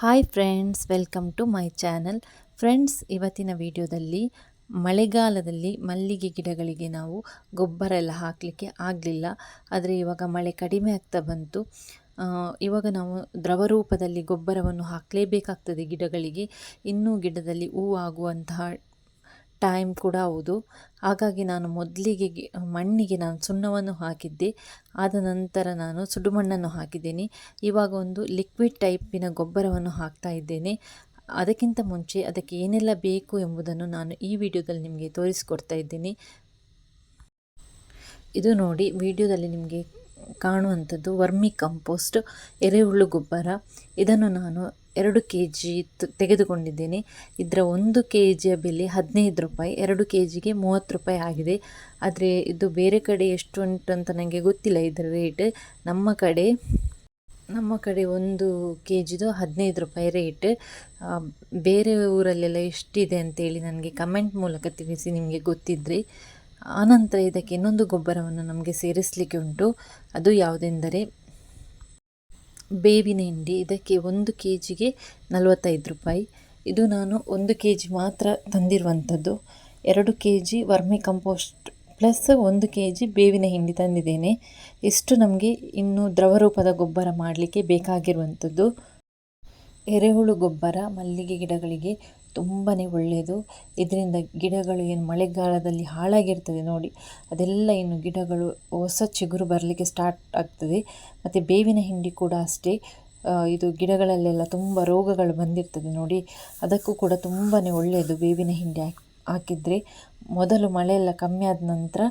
Hi friends welcome to my channel friends ಇವತ್ತಿನ ವಿಡಿಯೋದಲ್ಲಿ ಮಳೆಗಾಲದಲ್ಲಿ ಮಲ್ಲಿಗೆ ಗಿಡಗಳಿಗೆ ನಾವು ಗೊಬ್ಬರ ಎಲ್ಲ ಹಾಕಲಿಕ್ಕೆ ಆಗಲಿಲ್ಲ. ಆದರೆ ಇವಾಗ ಮಳೆ ಕಡಿಮೆ ಆಗ್ತಾ ಬಂತು. ಇವಾಗ ನಾವು ದ್ರವ ರೂಪದಲ್ಲಿ ಗೊಬ್ಬರವನ್ನು ಹಾಕಲೇಬೇಕಾಗ್ತದೆ ಗಿಡಗಳಿಗೆ. ಇನ್ನೂ ಗಿಡದಲ್ಲಿ ಹೂ ಆಗುವಂತಹ ಟೈಮ್ ಕೂಡ ಹೌದು. ಹಾಗಾಗಿ ನಾನು ಮೊದಲಿಗೆ ಮಣ್ಣಿಗೆ ನಾನು ಸುಣ್ಣವನ್ನು ಹಾಕಿದ್ದೆ. ಆದ ನಂತರ ನಾನು ಸುಡುಮಣ್ಣನ್ನು ಹಾಕಿದ್ದೇನೆ. ಇವಾಗ ಒಂದು ಲಿಕ್ವಿಡ್ ಟೈಪಿನ ಗೊಬ್ಬರವನ್ನು ಹಾಕ್ತಾ ಇದ್ದೇನೆ. ಅದಕ್ಕಿಂತ ಮುಂಚೆ ಅದಕ್ಕೆ ಏನೆಲ್ಲ ಬೇಕು ಎಂಬುದನ್ನು ನಾನು ಈ ವಿಡಿಯೋದಲ್ಲಿ ನಿಮಗೆ ತೋರಿಸಿಕೊಡ್ತಾ ಇದ್ದೇನೆ. ಇದು ನೋಡಿ, ವಿಡಿಯೋದಲ್ಲಿ ನಿಮಗೆ ಕಾಣುವಂಥದ್ದು ವರ್ಮಿ ಕಂಪೋಸ್ಟ್ ಎರೆಹುಳು ಗೊಬ್ಬರ. ಇದನ್ನು ನಾನು ಎರಡು ಕೆ ಜಿ ತೆಗೆದುಕೊಂಡಿದ್ದೇನೆ. ಇದರ ಒಂದು ಕೆ ಜಿಯ ಬೆಲೆ ಹದಿನೈದು ರೂಪಾಯಿ, ಎರಡು ಕೆ ಜಿಗೆ ಮೂವತ್ತು ರೂಪಾಯಿ ಆಗಿದೆ. ಆದರೆ ಇದು ಬೇರೆ ಕಡೆ ಎಷ್ಟು ಉಂಟು ಅಂತ ನನಗೆ ಗೊತ್ತಿಲ್ಲ ಇದರ ರೇಟ್. ನಮ್ಮ ಕಡೆ ನಮ್ಮ ಕಡೆ ಒಂದು ಕೆ ಜಿದು ಹದಿನೈದು ರೂಪಾಯಿ ರೇಟ್. ಬೇರೆ ಊರಲ್ಲೆಲ್ಲ ಎಷ್ಟಿದೆ ಅಂತೇಳಿ ನನಗೆ ಕಮೆಂಟ್ ಮೂಲಕ ತಿಳಿಸಿ ನಿಮಗೆ ಗೊತ್ತಿದ್ದರೆ ಆನಂತರ ಇದಕ್ಕೆ ಇನ್ನೊಂದು ಗೊಬ್ಬರವನ್ನು ನಮಗೆ ಸೇರಿಸಲಿಕ್ಕೆ ಉಂಟು. ಅದು ಯಾವುದೆಂದರೆ ಬೇವಿನ ಹಿಂಡಿ, ಇದಕ್ಕೆ ಒಂದು ಕೆ ಜಿಗೆ ನಲವತ್ತೈದು ರೂಪಾಯಿ. ಇದು ನಾನು ಒಂದು ಕೆ ಜಿ ಮಾತ್ರ ತಂದಿರುವಂಥದ್ದು. ಎರಡು K G vermi compost plus ಒಂದು ಕೆ ಜಿ ಬೇವಿನ ಹಿಂಡಿ ತಂದಿದ್ದೇನೆ. ಇಷ್ಟು ನಮಗೆ ಇನ್ನು ದ್ರವ ರೂಪದ ಗೊಬ್ಬರ ಮಾಡಲಿಕ್ಕೆ ಬೇಕಾಗಿರುವಂಥದ್ದು. ಎರೆಹುಳು ಗೊಬ್ಬರ, ಮಲ್ಲಿಗೆ ಗಿಡಗಳಿಗೆ ತುಂಬಾ ಒಳ್ಳೆಯದು ಇದರಿಂದ ಗಿಡಗಳು ಏನು ಮಳೆಗಾಲದಲ್ಲಿ ಹಾಳಾಗಿರ್ತದೆ ನೋಡಿ. ಅದೆಲ್ಲ ಏನು ಗಿಡಗಳು ಹೊಸ ಚಿಗುರು ಬರಲಿಕ್ಕೆ ಸ್ಟಾರ್ಟ್ ಆಗ್ತದೆ. ಮತ್ತು ಬೇವಿನ ಹಿಂಡಿ ಕೂಡ ಅಷ್ಟೇ. ಇದು ಗಿಡಗಳಲ್ಲೆಲ್ಲ ತುಂಬ ರೋಗಗಳು ಬಂದಿರ್ತದೆ ನೋಡಿ. ಅದಕ್ಕೂ ಕೂಡ ತುಂಬಾ ಒಳ್ಳೆಯದು ಬೇವಿನ ಹಿಂಡಿ ಹಾಕಿ, ಹಾಕಿದರೆ. ಮೊದಲು ಮಳೆಯೆಲ್ಲ ಕಮ್ಮಿ ಆದ ನಂತರ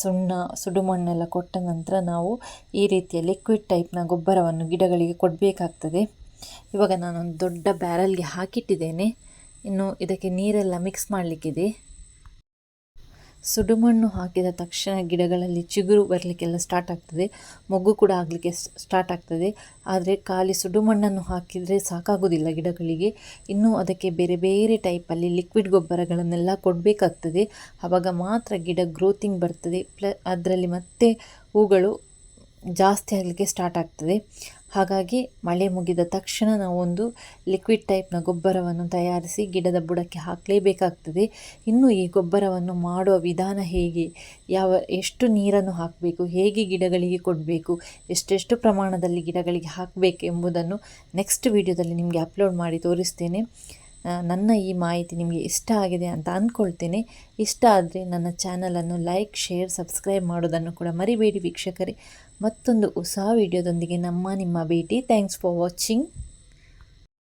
ಸುಣ್ಣ ಸುಡುಮಣ್ಣೆಲ್ಲ ಕೊಟ್ಟ ನಂತರ ನಾವು ಈ ರೀತಿಯ ಲಿಕ್ವಿಡ್ ಟೈಪ್ನ ಗೊಬ್ಬರವನ್ನು ಗಿಡಗಳಿಗೆ ಕೊಡಬೇಕಾಗ್ತದೆ. ಇವಾಗ ನಾನೊಂದು ದೊಡ್ಡ ಬ್ಯಾರಲ್ಗೆ ಹಾಕಿಟ್ಟಿದ್ದೇನೆ. ಇನ್ನು ಇದಕ್ಕೆ ನೀರೆಲ್ಲ ಮಿಕ್ಸ್ ಮಾಡಲಿಕ್ಕಿದೆ. ಸುಡುಮಣ್ಣು ಹಾಕಿದ ತಕ್ಷಣ ಗಿಡಗಳಲ್ಲಿ ಚಿಗುರು ಬರಲಿಕ್ಕೆಲ್ಲ ಸ್ಟಾರ್ಟ್ ಆಗ್ತದೆ. ಮೊಗ್ಗು ಕೂಡ ಆಗಲಿಕ್ಕೆ ಸ್ಟಾರ್ಟ್ ಆಗ್ತದೆ. ಆದರೆ ಖಾಲಿ ಸುಡುಮಣ್ಣನ್ನು ಹಾಕಿದರೆ ಸಾಕಾಗೋದಿಲ್ಲ ಗಿಡಗಳಿಗೆ. ಇನ್ನೂ ಅದಕ್ಕೆ ಬೇರೆ ಬೇರೆ ಟೈಪಲ್ಲಿ ಲಿಕ್ವಿಡ್ ಗೊಬ್ಬರಗಳನ್ನೆಲ್ಲ ಕೊಡಬೇಕಾಗ್ತದೆ. ಆವಾಗ ಮಾತ್ರ ಗಿಡ ಗ್ರೋತಿಂಗ್ ಬರ್ತದೆ. ಪ್ಲ ಅದರಲ್ಲಿ ಮತ್ತೆ ಹೂಗಳು ಜಾಸ್ತಿ ಆಗಲಿಕ್ಕೆ ಸ್ಟಾರ್ಟ್ ಆಗ್ತದೆ. ಹಾಗಾಗಿ ಮಳೆ ಮುಗಿದ ತಕ್ಷಣ ನಾವೊಂದು ಲಿಕ್ವಿಡ್ ಟೈಪ್ನ ಗೊಬ್ಬರವನ್ನು ತಯಾರಿಸಿ ಗಿಡದ ಬುಡಕ್ಕೆ ಹಾಕಲೇಬೇಕಾಗ್ತದೆ. ಇನ್ನು ಈ ಗೊಬ್ಬರವನ್ನು ಮಾಡುವ ವಿಧಾನ ಹೇಗೆ? ಯಾವ, ಎಷ್ಟು ನೀರನ್ನು ಹಾಕಬೇಕು? ಹೇಗೆ ಗಿಡಗಳಿಗೆ ಕೊಡಬೇಕು? ಎಷ್ಟೆಷ್ಟು ಪ್ರಮಾಣದಲ್ಲಿ ಗಿಡಗಳಿಗೆ ಹಾಕಬೇಕು ಎಂಬುದನ್ನು ನೆಕ್ಸ್ಟ್ ವಿಡಿಯೋದಲ್ಲಿ ನಿಮಗೆ ಅಪ್ಲೋಡ್ ಮಾಡಿ ತೋರಿಸ್ತೇನೆ. ನನ್ನ ಈ ಮಾಹಿತಿ ನಿಮಗೆ ಇಷ್ಟ ಆಗಿದೆ ಅಂತ ಅಂದ್ಕೊಳ್ತೇನೆ. ಇಷ್ಟ ಆದರೆ ನನ್ನ ಚಾನಲನ್ನು ಲೈಕ್ ಶೇರ್ ಸಬ್ಸ್ಕ್ರೈಬ್ ಮಾಡೋದನ್ನು ಕೂಡ ಮರಿಬೇಡಿ ವೀಕ್ಷಕರೇ. ಮತ್ತೊಂದು ಹೊಸ ವಿಡಿಯೋದೊಂದಿಗೆ ನಮ್ಮ ನಿಮ್ಮ ಭೇಟಿ. Thanks for watching